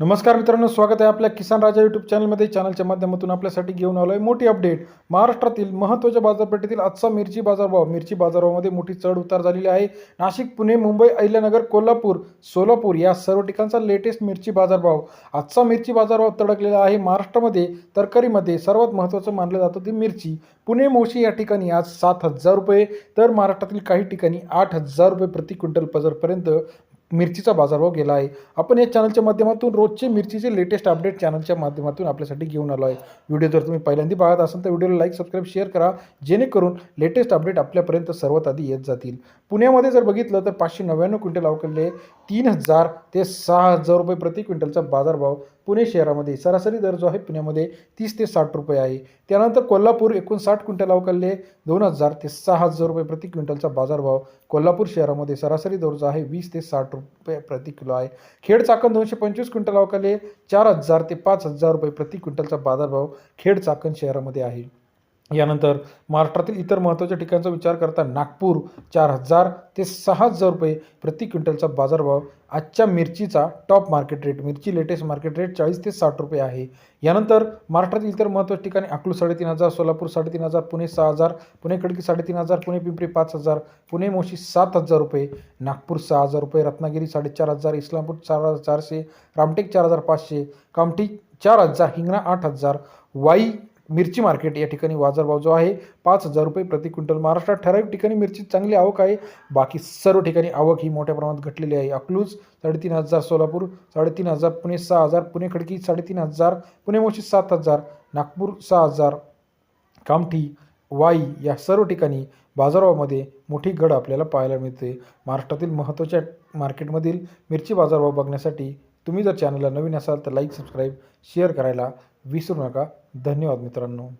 नमस्कार मित्रांनो स्वागत आहे आपल्या किसान राजा यूट्यूब चॅनलमध्ये चॅनलच्या माध्यमातून आपल्यासाठी घेऊन आलो आहे मोठी अपडेट महाराष्ट्रातील महत्त्वाच्या बाजारपेठेतील आजचा मिरची बाजारभाव. मिरची बाजारभावामध्ये मोठी चढ उतार झालेली आहे. नाशिक पुणे मुंबई अहिल्यानगर कोल्हापूर सोलापूर या सर्व ठिकाणचा लेटेस्ट मिरची बाजारभाव. आजचा मिरची बाजारभाव तडकलेला आहे महाराष्ट्रामध्ये तरकारीमध्ये. सर्वात महत्त्वाचं मानलं जातं ते मिरची. पुणे मोशी या ठिकाणी आज सात हजार रुपये तर महाराष्ट्रातील काही ठिकाणी आठ हजार रुपये प्रति क्विंटल बाजारपर्यंत मिरचीचा बाजारभाव गेला आहे. आपण या चॅनलच्या माध्यमातून रोजचे मिरचीचे लेटेस्ट अपडेट चॅनलच्या माध्यमातून आपल्यासाठी घेऊन आलो आहे. व्हिडिओ जर तुम्ही पहिल्यांदा पाहत असाल तर व्हिडिओला लाईक सबस्क्राईब शेअर करा. जेणेकरून लेटेस्ट अपडेट आपल्यापर्यंत सर्वात आधी येत जातील. पुण्यामध्ये जर बघितलं तर पाचशे नव्याण्णव क्विंटल अवकलले तीन हजार ते सहा हजार रुपये प्रति क्विंटलचा बाजारभाव पुणे शहरामध्ये सरासरी दर जो आहे पुण्यामध्ये तीस ते साठ रुपये आहे. त्यानंतर कोल्हापूर एकोणसाठ क्विंटल अवकलले दोन हजार ते सहा हजार रुपये प्रति क्विंटलचा बाजारभाव कोल्हापूर शहरामध्ये सरासरी दर जो आहे वीस ते साठ रुपये प्रति किलो आहे. खेड चाकण दोनशे पंचवीस क्विंटल अवकाले चार हजार ते पाच हजार रुपये प्रति क्विंटलचा बाजारभाव खेड चाकण शहरामध्ये आहे. यानंतर महाराष्ट्रातील इतर महत्त्वाच्या ठिकाणचा विचार करता नागपूर चार हजार ते सहा हजार रुपये प्रति क्विंटलचा बाजारभाव. आजच्या मिरचीचा टॉप मार्केट रेट मिरची लेटेस्ट मार्केट रेट चाळीस ते साठ रुपये आहे. यानंतर महाराष्ट्रातील इतर महत्त्वाच्या ठिकाणी अकलू साडेतीन हजार सोलापूर साडेतीन हजार पुणे सहा हजार पुणे खडकी साडेतीन हजार पुणे पिंपरी पाच हजार पुणे मोशी सात हजार रुपये नागपूर सहा हजार रुपये रत्नागिरी साडेचार हजार इस्लामपूर चार हजार चारशे रामटेक चार हजार पाचशे कामठी चार हजार हिंगणा आठ हजार वाई मिरची मार्केट या ठिकाणी बाजारभाव जो आहे पाच हजार रुपये प्रति क्विंटल. महाराष्ट्रात ठराविक ठिकाणी मिरची चांगली आवक आहे. बाकी सर्व ठिकाणी आवक ही मोठ्या प्रमाणात घटलेली आहे. अकलूज साडेतीन हजार सोलापूर साडेतीन हजार पुणे सहा हजार पुणे खडकी साडेतीन हजार पुणे मोशी सात हजार नागपूर सहा हजार कामठी वाई या सर्व ठिकाणी बाजारभावामध्ये मोठी घड आपल्याला पाहायला मिळते. महाराष्ट्रातील महत्त्वाच्या मार्केटमधील मिरची बाजारभाव बघण्यासाठी तुम्ही जर चॅनलला नवीन असाल तर लाईक सबस्क्राईब शेअर करायला विसरू नका. धन्यवाद मित्रांनो.